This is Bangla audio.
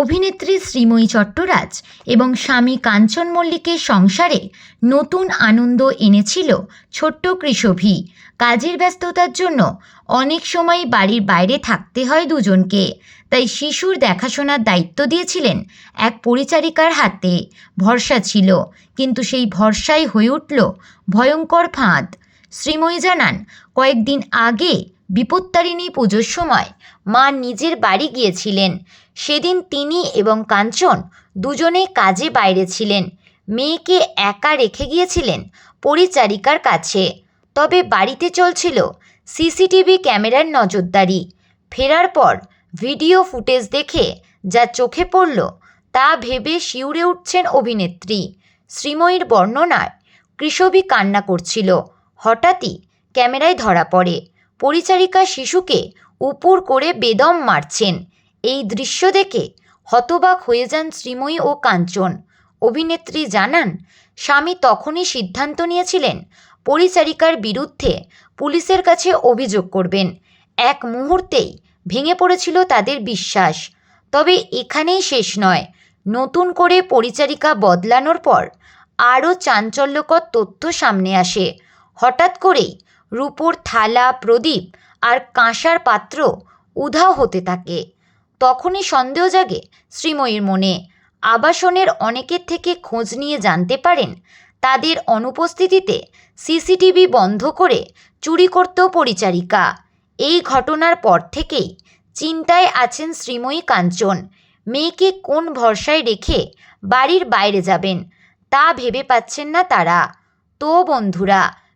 অভিনেত্রী শ্রীময়ী চট্টরাজ এবং স্বামী কাঞ্চন মল্লিকের সংসারে নতুন আনন্দ এনেছিল ছোট্ট কৃষভি। কাজের ব্যস্ততার জন্য অনেক সময় বাড়ির বাইরে থাকতে হয় দুজনকে। তাই শিশুর দেখাশোনার দায়িত্ব দিয়েছিলেন এক পরিচারিকার হাতে। ভরসা ছিল, কিন্তু সেই ভরসাই হয়ে উঠল ভয়ঙ্কর ফাঁদ। শ্রীময়ী জানান, কয়েকদিন আগে বিপত্তারিণী পুজোর সময় মা নিজের বাড়ি গিয়েছিলেন। সেদিন তিনি এবং কাঞ্চন দুজনেই কাজে বাইরে ছিলেন। মেয়েকে একা রেখে গিয়েছিলেন পরিচারিকার কাছে। তবে বাড়িতে চলছিল সিসিটিভি ক্যামেরার নজরদারি। ফেরার পর ভিডিও ফুটেজ দেখে যা চোখে পড়ল তা ভেবে শিউরে উঠছেন অভিনেত্রী। শ্রীময়ীর বর্ণনায় কৃষবি কান্না করছিল। হঠাৎই ক্যামেরায় ধরা পড়ে। পরিচারিকা শিশুকে উপুর করে বেদম মারছেন। এই দৃশ্য দেখে হতবাক হয়ে যান শ্রীময়ী ও কাঞ্চন। অভিনেত্রী জানান, স্বামী তখনই সিদ্ধান্ত নিয়েছিলেন, পরিচারিকার বিরুদ্ধে পুলিশের কাছে অভিযোগ করবেন। এক মুহূর্তেই ভেঙে পড়েছিল তাদের বিশ্বাস। তবে এখানেই শেষ নয়। নতুন করে পরিচারিকা বদলানোর পর আরও চাঞ্চল্যকর তথ্য সামনে আসে। হঠাৎ করেই রূপোর থালা, প্রদীপ আর কাঁসার পাত্র উধাও হতে থাকে। তখনই সন্দেহ জাগে শ্রীময়ীর মনে, আবাসনের অনেকের থেকে খোঁজ নিয়ে জানতে পারেন, তাদের অনুপস্থিতিতে সিসিটিভি বন্ধ করে চুরি করত পরিচারিকা। এই ঘটনার পর থেকেই চিন্তায় আছেন শ্রীময়ী কাঞ্চন। মেয়েকে কোন ভরসায় রেখে বাড়ির বাইরে যাবেন, তা ভেবে পাচ্ছেন না তারা। তো বন্ধুরা